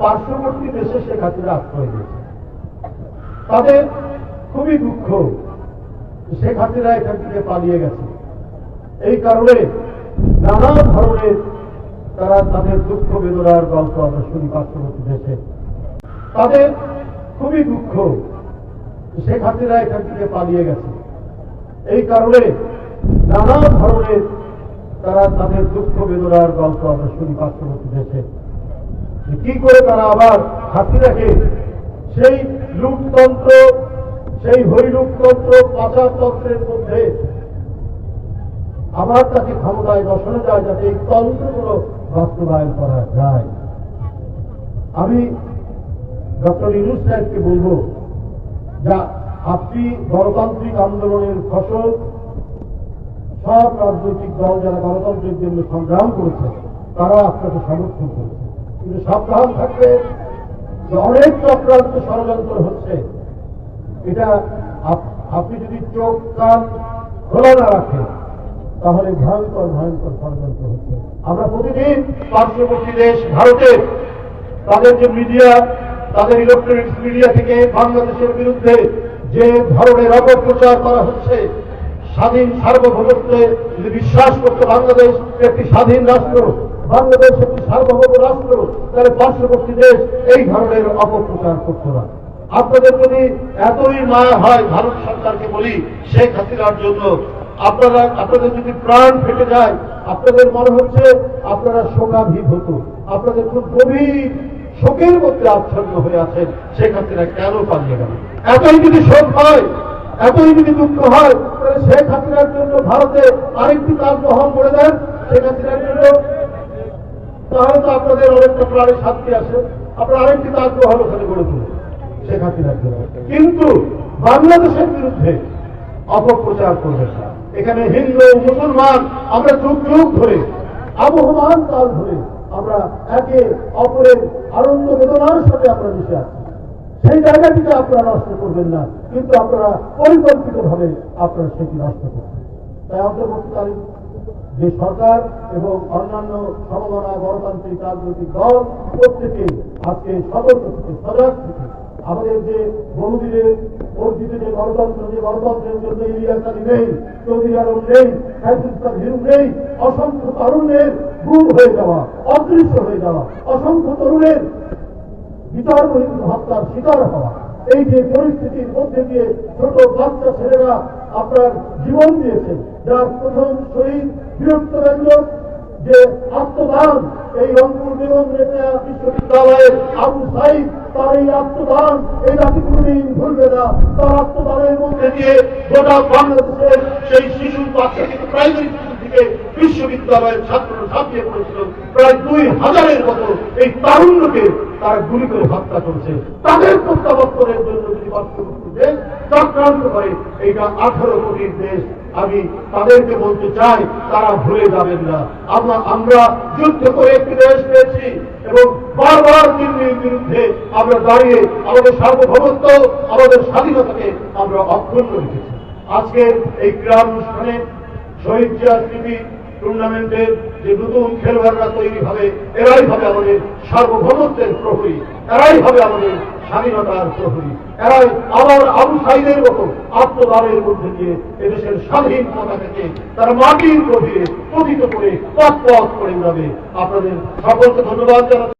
পার্শ্ববর্তী দেশে শেখ হাসিনা আশ্রয় দিয়েছে তাদের খুবই দুঃখ শেখ হাসিনা এখান থেকে পালিয়ে গেছে। এই কারণে নানা ধরনের তারা তাদের দুঃখ বেদনার গল্প আমরা শুনি পার্শ্ববর্তী দেশে। তাদের খুবই দুঃখ শেখ হাসিনা এখান থেকে পালিয়ে গেছে। এই কারণে নানা ধরনের তারা তাদের দুঃখ বেদনার গল্প আমরা শুনি পার্শ্ববর্তী দেশে। কি করে তারা আবার হাসিনাকে সেই লুটতন্ত্র সেই হরিলুটতন্ত্র পাচারতন্ত্রের মধ্যে আবার তাকে ক্ষমতায় বসানো যায় যাতে এই তন্ত্রগুলো বাস্তবায়ন করা যায়। আমি ডক্টর ইনুস সাহেবকে বলব, যা আপনি গণতান্ত্রিক আন্দোলনের ফসল, সব রাজনৈতিক দল যারা গণতন্ত্রের জন্য সংগ্রাম করেছে তারা আপনাকে সমর্থন করেছে। কিন্তু সাবধান থাকবে যে অনেক চক্রান্ত ষড়যন্ত্র হচ্ছে। এটা আপনি যদি চোখ, কান খোলা না রাখেন, তাহলে ভয়ঙ্কর ভয়ঙ্কর ষড়যন্ত্র হচ্ছে। আমরা প্রতিদিন পার্শ্ববর্তী দেশ ভারতের তাদের যে মিডিয়া, তাদের ইলেকট্রনিক্স মিডিয়া থেকে বাংলাদেশের বিরুদ্ধে যে ধরনের অপপ্রচার করা হচ্ছে, স্বাধীন সার্বভৌমত্বে যদি বিশ্বাস করতে বাংলাদেশ একটি স্বাধীন রাষ্ট্র বাংলাদেশ একটি সার্বভৌম রাষ্ট্র, তাহলে পার্শ্ববর্তী দেশ এই ধরনের অপপ্রচার করতো না। আপনাদের যদি এতই মায়া হয় ভারত সরকারকে বলি, শেখ হাসিনার জন্য, আপনারা, আপনাদের যদি প্রাণ ফেটে যায়, আপনাদের মনে হচ্ছে আপনারা শোকাভীত হতো আপনাদের খুব গভীর শোকের মধ্যে আচ্ছন্ন হয়ে আছেন, শেখ হাসিনা কেন পালিয়ে গেল? এতই যদি শোক হয়, এতই যদি দুঃখ হয়, তাহলে শেখ হাসিনার জন্য ভারতে আরেকটি তাজমহল করে দেন, শেখ হাসিনার জন্য তাহলে তো আপনাদের অনেকটা প্রাণের শান্তি আসে আপনারা আরেকটি তাজমহল ওখানে গড়ে তুলুন, শেখ হাসিনার কিন্তু বাংলাদেশের বিরুদ্ধে অপপ্রচার করবেন না। এখানে হিন্দু, মুসলমান, আমরা যুগ যুগ ধরে আবহমান কাল ধরে আমরা একে অপরের আনন্দ বেদনার সাথে আমরা মিশে আছি। সেই জায়গাটিকে আপনারা নষ্ট করবেন না, কিন্তু আপনারা পরিকল্পিত ভাবে আপনারা সেটি নষ্ট করবেন। তাই অন্তর্বর্তীকালীন যে সরকার এবং অন্যান্য সমমনা গণতান্ত্রিক রাজনৈতিক দল প্রত্যেকে আজকে সতর্ক থেকে সজাগ থেকে আমাদের যে বহুদিনের অর্জিত যে গণতন্ত্র, যে গণতন্ত্রের জন্য ইলিয়াস আলী নেই, চৌধুরী আলম নেই সাইফুল হিরু নেই, অসংখ্য তরুণের গুম হয়ে যাওয়া, অদৃশ্য হয়ে যাওয়া, অসংখ্য তরুণের বিচার হত্যার শিকার হওয়া, এই যে পরিস্থিতির মধ্যে দিয়ে ছোট বাচ্চা ছেলেরা আপনার জীবন দিয়েছেন, যার প্রথম শহীদ বিরক্ত ব্যঞ্জক যে আত্মদান এই রংপুর রেখা বিশ্ববিদ্যালয়ের আবু সাইদ, তার এই আত্মদান এই জাতি কোনদিন ভুলবে না। তার আত্মদানের মধ্যে দিয়ে গোটা বাংলাদেশের সেই শিশু বাচ্চা থেকে প্রাইমারি থেকে বিশ্ববিদ্যালয়ের ছাত্র ঝাঁপিয়ে পড়েছিল। প্রায় দুই হাজারের মতো এই তারুণ্যকে তারা গুলি করে হত্যা করছে। তাদের প্রত্যাবর্তনের জন্য যদি দেশ চক্রান্ত করে এইটা আঠারো কোটির দেশ। আমি তাদেরকে বলতে চাই, তারা ভুলে যাবেন না। আমরা আমরা যুদ্ধ করে একটি দেশ পেয়েছি এবং বারবার দিল্লির বিরুদ্ধে আমরা দাঁড়িয়ে আমাদের সার্বভৌমত্ব, আমাদের স্বাধীনতাকে আমরা অক্ষুণ্ণ রেখেছি। আজকে এই ক্রীড়া অনুষ্ঠানে শহীদ জিয়া স্মৃতি টুর্নামেন্টের যে নতুন খেলোয়াড়রা তৈরি হবে, এরাই হবে আমাদের সার্বভৌমত্বের প্রহরী, এরাই হবে আমাদের স্বাধীনতার প্রহরী, এরাই আবার আবু সাইদের মতো আত্মদানের মধ্যে দিয়ে এদেশের স্বাধীন পতাকাকে তার মাটির গভীরে পতিত করে পথ পথ করে যাবে আপনাদের সকলকে ধন্যবাদ জানাচ্ছি।